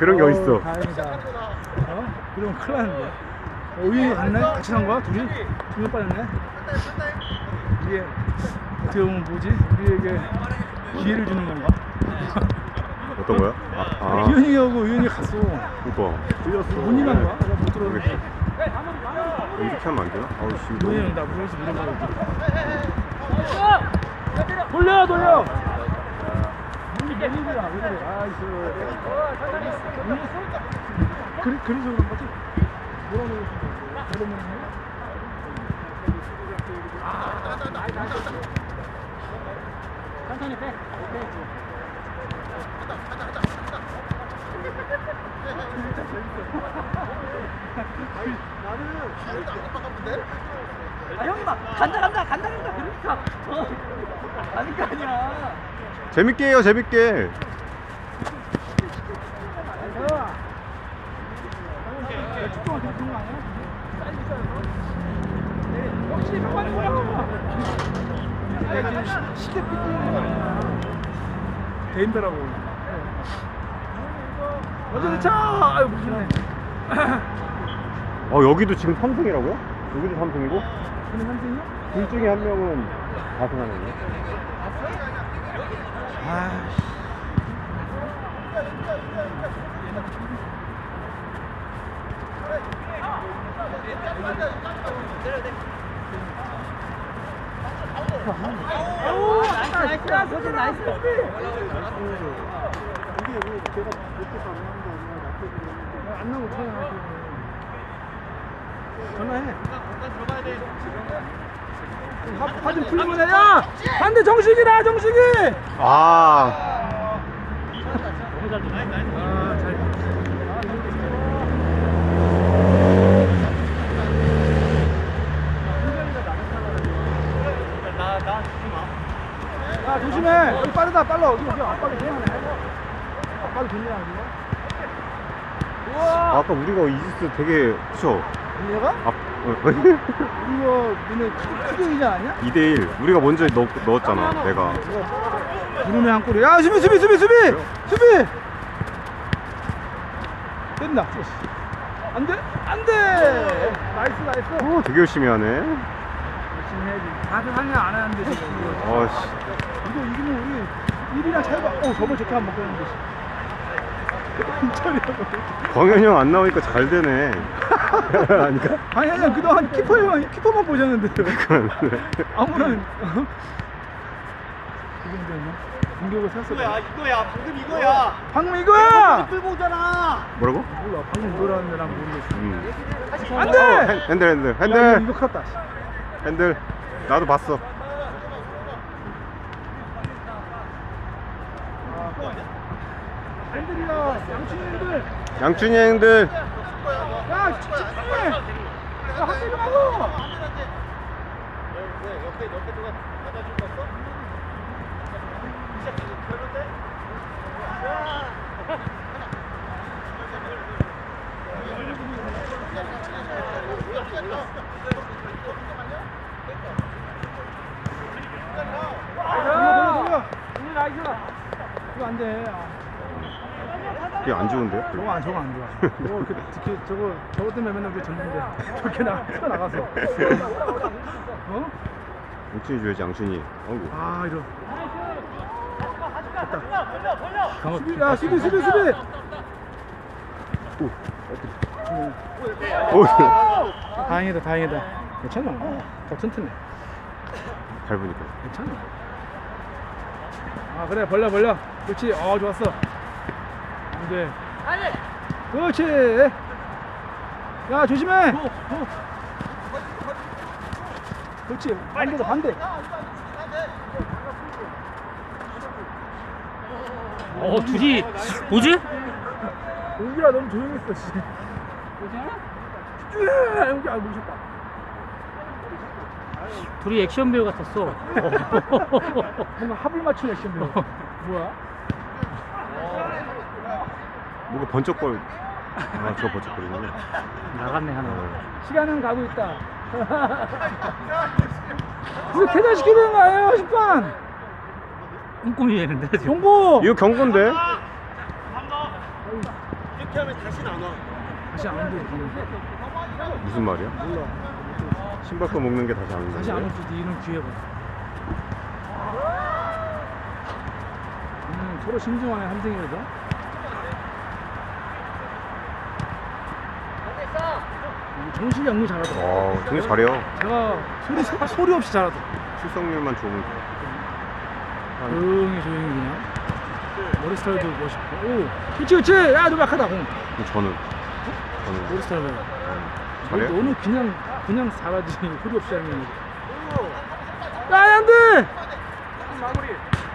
그런 게 어딨어. 다행이다. 어? 그러면 큰일 났는데. 어, 우연히 갔네? 같이 간 거야? 둘이? 둘이 빠졌네? 이게 어떻게 보면 뭐지? 우리에게 기회를 주는 건가? 어떤 거야? 아, 아 우연히하고 우연히 갔어. 그니까. 본인 간 거야? 내가 못 들었는데. 이렇게 하면 안 되나? 아우, 씨. 우연히 나 무서워서 밀어버렸지. 돌려, 돌려! 웬일이야, 왜 그래? 아이씨. 그래, 그래서 그런 거지? 뭐라 그러고 그러면 천천히 빼. 아 형이 막 간다 간다 간다 간다 그러니까 어거 아니야 재밌게 해요, 재밌게. 축구가 되는 거 아니야? 확실히 가만히 보라. 내가 지금 시- 시계 삐끼는 거 아니야? 대인배라고. 어제 차! 아유 무시네. 어, 여기도 지금 삼성이라고요? 여기도 삼성이고? 둘 중에 한 명은 다승하는 거. 아이씨. 오 나이스 나이스 서진 나이스 이게 왜 제가 못해서 안 나온 거 아니야? 안 나오고 어떡해, 전화해. 화좀 풀리면 해. 야! 반대 정식이다, 정식이! 아, 아. 야, 조심해. 여기 빠르다, 빨라. 여기, 여기 앞발이 대하네. 앞발이 좋냐, 여기가? 우와! 아까 우리가 이지스 되게, 그쵸? 얘가? 아, 어, 이거, 너네 크게이지 않냐? 2대1. 우리가 먼저 넣, 넣었잖아, 내가. 구름에 한 골이. 야, 수비, 수비, 수비, 수비! 수비! 된다. 안 돼? 안 돼! 나이스, 나이스. 어, 되게 열심히 하네. 열심히 해야지. 다들 하냐 안 하는데 지금. 어, 씨. 이거 이기면 우리 1이랑 차이가 어 저번 저렇게 한번 먹었는데. 광현이 형 안 나오니까 잘 되네. 아니까? 아니 아니 그동안 키퍼만 키퍼만 보셨는데 아무런 어? 공격을 샀어. 이거야 이거야 방금 이거야 방금 이거야. 오잖아 뭐라고? 몰라 방금 이거라는 난 모르겠어. 음. 안 돼! 어, 핸- 핸들, 핸들, 야, 핸들, 이거 컸다. 씨. 핸들. 나도 봤어. 핸들이야 양친들. 양춘이 형들. 야 집중해. 야 학생 좀 하고. 돌려 돌려 돌려. 이거 안 돼. 아. 그게 안 좋은데요? 저거 안 저거 안 좋아. 저거 그 특히 저거 저거 때문에 맨날 우리 졌는데 저렇게 나 나가서. 어? 양춘이 줘야지, 양춘이. 어이구. 아 이런. 됐다. 수비 야 수비 수비 수비. 오, 다행이다 다행이다. 괜찮아. 더 튼튼해. 밟으니까. 괜찮아. 아 그래 벌려 벌려. 그렇지. 어 좋았어. 안 돼. 그렇지. 야 조심해. 그렇지. 반대다 반대. 어 둘이 뭐지? 용기라 너무 조용했어. 씨. 예, 용기 아 무섭다. 둘이 액션 배우 같았어 뭔가 합을 맞춘 액션 배우. 뭐야? 뭐가 번쩍거려. 아, 저 번쩍거리네. 나갔네 하나 시간은 가고 있다. 우리 퇴장시키는 거 아니에요, 심판? 꼼꼼히 했는데 지금 경고! 이거 경고인데? 다시 안 온대. 무슨 말이야? 몰라. 신발끈 먹는 게 다시 안 온다. 다시 안올 수도 이런 기회가. 음, 서로 신중하네 한승이라도. 음, 정신이 연구 잘하더라. 와, 되게 잘해요. 제가 소리 소- 소리 없이 잘하더라. 출석률만 좋으면 돼. 한- 조용히 조용히 그냥. 머리 스타일도 멋있고. 오, 그렇지 그렇지. 야, 너 약하다. 공. 저는 저는 머리 스타일 봐. 잘해요? 너는 그냥 그냥 잘하지 소리 없이 하면. 야, 안 돼.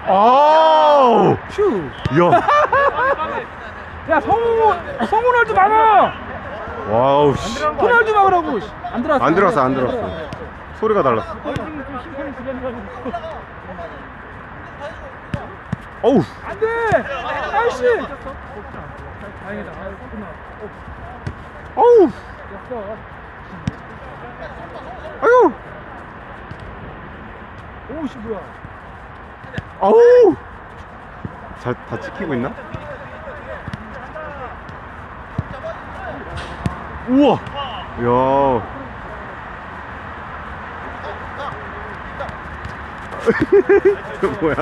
아우! 휴. 야! 야, 성우 성우널도 막아. 와우 씨. 호날두 막으라고. 씨. 안 들어왔어. 안 들어왔어, 안 들어왔어. 소리가 달랐어. 어우! 안 돼. 아이씨. 다행이다. 어, 어우! 아유! 오씨 뭐야. 아우! 잘, 다 찍히고 있나? 우와! 야. 그 뭐야?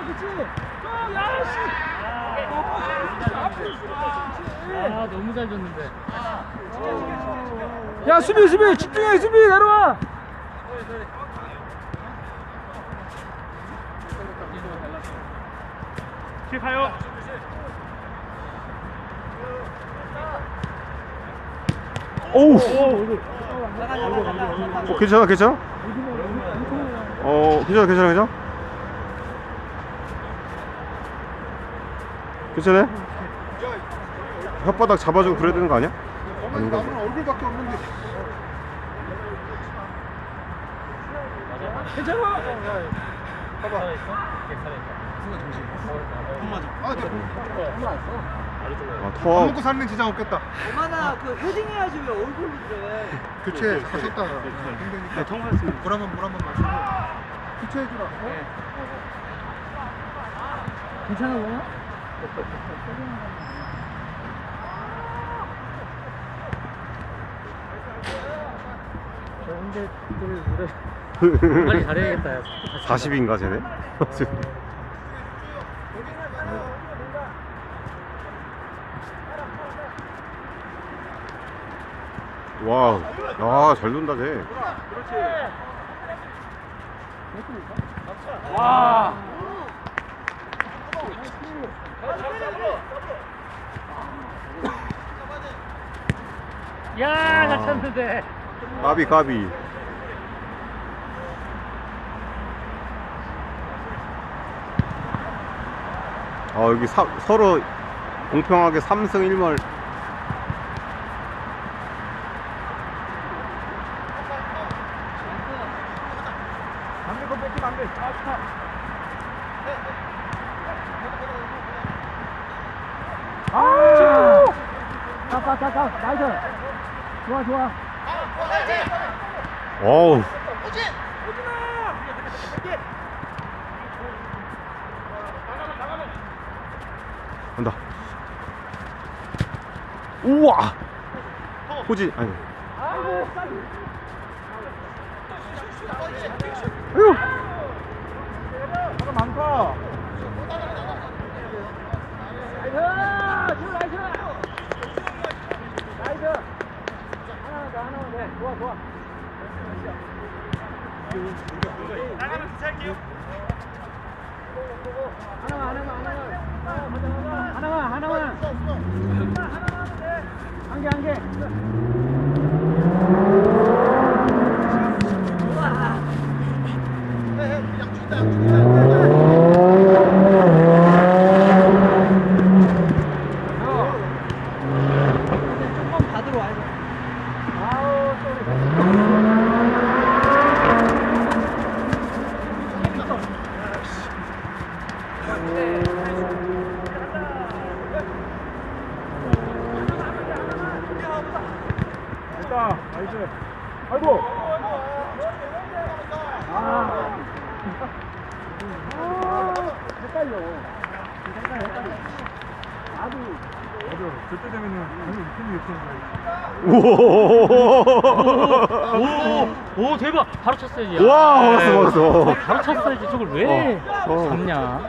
아, 씨. 아 너무 잘 줬는데. 야, 수비, 수비, 집중해, 수비, 내려와. 오우! 어, 괜찮아, 괜찮아? 어, 괜찮아, 괜찮아, 괜찮아? 괜찮아? 혓바닥 잡아주고 그래야 되는 거 아니야? 아닌가? 얼굴밖에 없는데. 괜찮아. 아, 저 아, 밥 먹고 사는 지장 없겠다. 얼마나 그 헤딩해야지 왜 얼굴로 그래. 교체 하셨다. 힘드니까. 통화했습니다. 물 한번 물 한번 마시고. 교체해주라. 어? 괜찮아, 뭐? 저 혼자 노래 빨리 잘해야겠다. 야. 40인가 쟤네? 와우, 야, 잘 돈다 쟤. 야, 잘 찼는데. 까비, 까비. 아, 여기 사, 서로 공평하게 3승 1물. 안돼, 그거 뺏기면 안 돼. 아, 좋다. 아! 가, 가, 가, 가. 나이스. 좋아, 좋아. 어우. 간다. 우와! 호지, 아니. 아유. 하나 많다. 나이스! 지금 나이스! 나이스! 하나만 더, 하나만 더. 좋아, 좋아. 하나만, 하나만, 하나만. 하나만, 하나만. 한 개, 한 개. 조금 받으러 와야 돼. 아우, 쏘리. 됐다. 나이스. 아이고. 아. 아, 헷갈려. 헷갈려, 헷갈려. 나도 저때 되면은 이편이 이렇게 오. 오, 오 대박 바로 쳤어야지 와, 아, 맞았어, 맞았어. 바로 쳤어야지 저걸 왜 어, 어. 잡냐.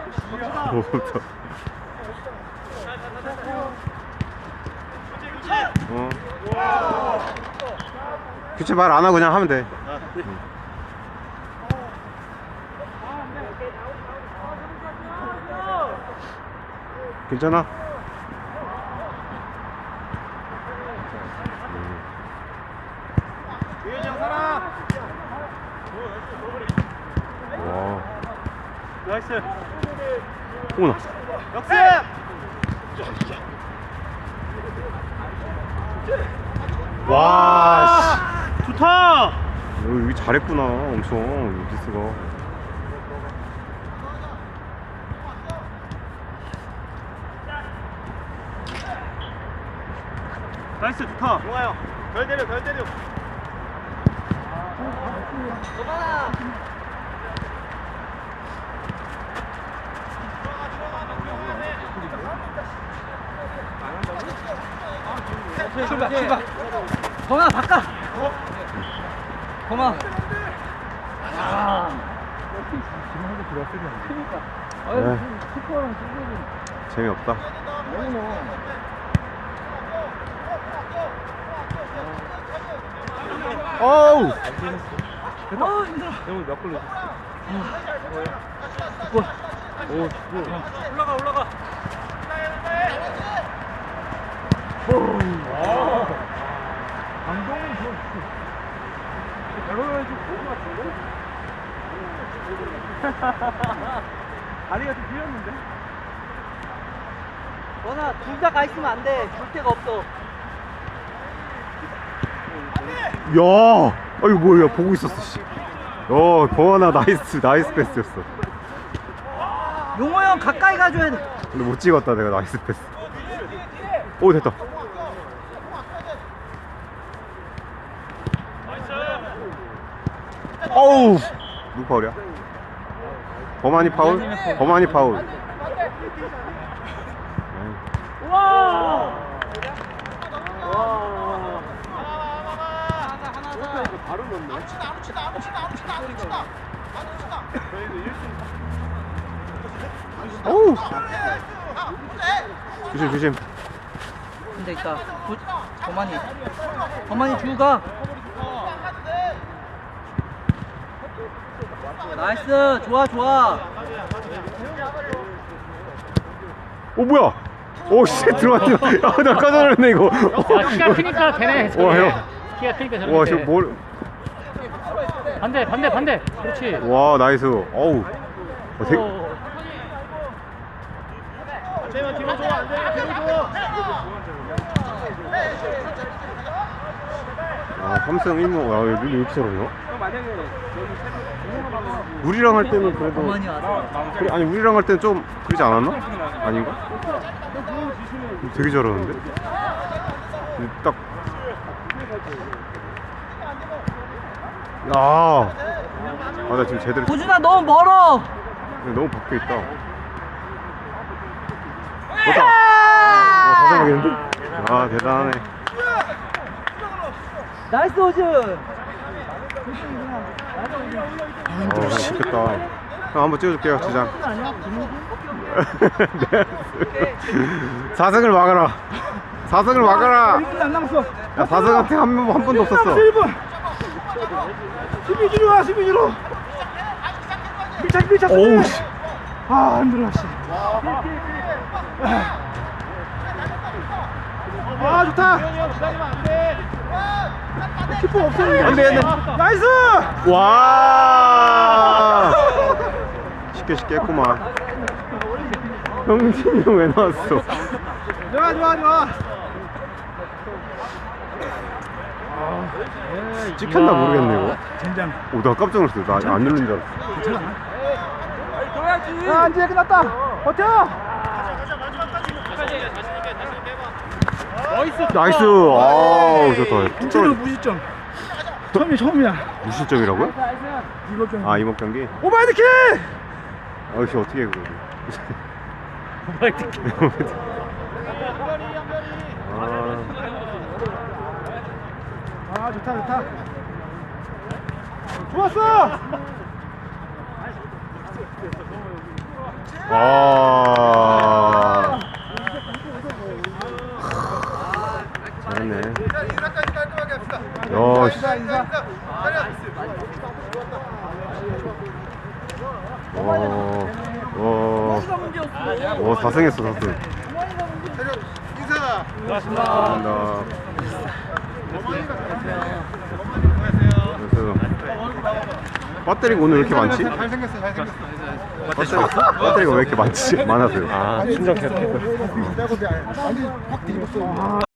어. 교체 말 안 하고 그냥 하면 돼. 응. 괜찮아? 나이스. 오나. 역습. 와, 좋다. 씨. 너 여기 잘했구나, 엄청. 유디스가. 나이스 좋다. 좋아요. 별 때려 별 때려. 출발 출발. 범아 바꿔. 범아. 아. 네. 재미없다. 어우! 어 힘들어. 형은 몇 골로? 올라가 올라가 강동은 좋아. 결혼해도 좋은 것 같은데? 다리가 좀 비었는데? 범아 둘다 가 있으면 안 돼 줄 데가 없어 야! 아이고, 뭐야, 보고 있었어, 씨. 어, 버나 나이스, 나이스 패스였어. 용호 형 가까이 가줘야 돼 근데 못 찍었다, 내가 나이스 패스. 오, 됐다. 어우! 누구 파울이야? 범한이 파울? 범한이 파울. 에이. 어우! 조심, 조심. 근데 있다 부, 범한이 범한이 주가 나이스 좋아 좋아 오, 뭐야? 오, 씨, 들어왔냐? 야, 나 깜짝 놀랐네, 이거. 야, 키가 크니까 되네. 저게. 와, 형. 키가 크니까 저렇게 와, 돼. 저 뭘. 반대, 반대, 반대. 그렇지. 와, 나이스. 어우. 어, 되게, 어, 재만 뒤로 줘. 안 돼. 뒤로 줘. 아, 3승 1무. 야, 여기 왜 이렇게 잘하냐? 형 만약에 우리랑 할 때는 그래도. 범한이 와서 그래, 아니, 우리랑 할 때는 좀 그러지 않았나? 아닌가? 되게 잘하는데? 딱. 야. 아, 나 지금 제대로. 보준아 너무 멀어 너무 밖에 있다. 좋다. 어, 사정하겠는데? 아, 대단하네. 나이스 호준 아, 좋겠다. 형 한번 찍어줄게요, 주장. 네. 4승을 막아라. 4승을 막아라. 1분 안 남았어. 야, 4승한테 한, 번- 한 번도 없었어. 1분. 수비주로 와, 수비주로. 밀착, 밀착. 어우, 씨. 아, 힘들어, 씨. 아, 좋다. 키퍼 없어요. 안 돼. 나이스! 와! 쉽게 쉽게 했구만. 형진이 형 왜 나왔어? 좋아, 좋아, 좋아. 찍혔나 모르겠네, 이거. 젠장. 오, 나 깜짝 놀랐어. 나 안 누른 줄 알았어. 아, 이제 끝났다. 버텨! 나이스! 아우, 좋다. 인천은 무시점. 처음이 처음이야. 무실점이라고요? 이거 좀. 아, 이목 경기? 오바이드킥! 아이씨, 어떻게 해, 그거. 아 좋다 좋다 좋았어 아. 잘했네. 인사까지 깔끔하게 합시다. 야, 씨. 인사 인사. 와, 와, 와, 4승했어, 4승. 차렷 인사. 감사합니다. 그래서 배터리가 오늘 왜 이렇게 많지? 잘생겼어 잘생겼어. 배터리, 배터리가 왜 이렇게 많지? 많아서요. 아. 완전 확 뒤집었어.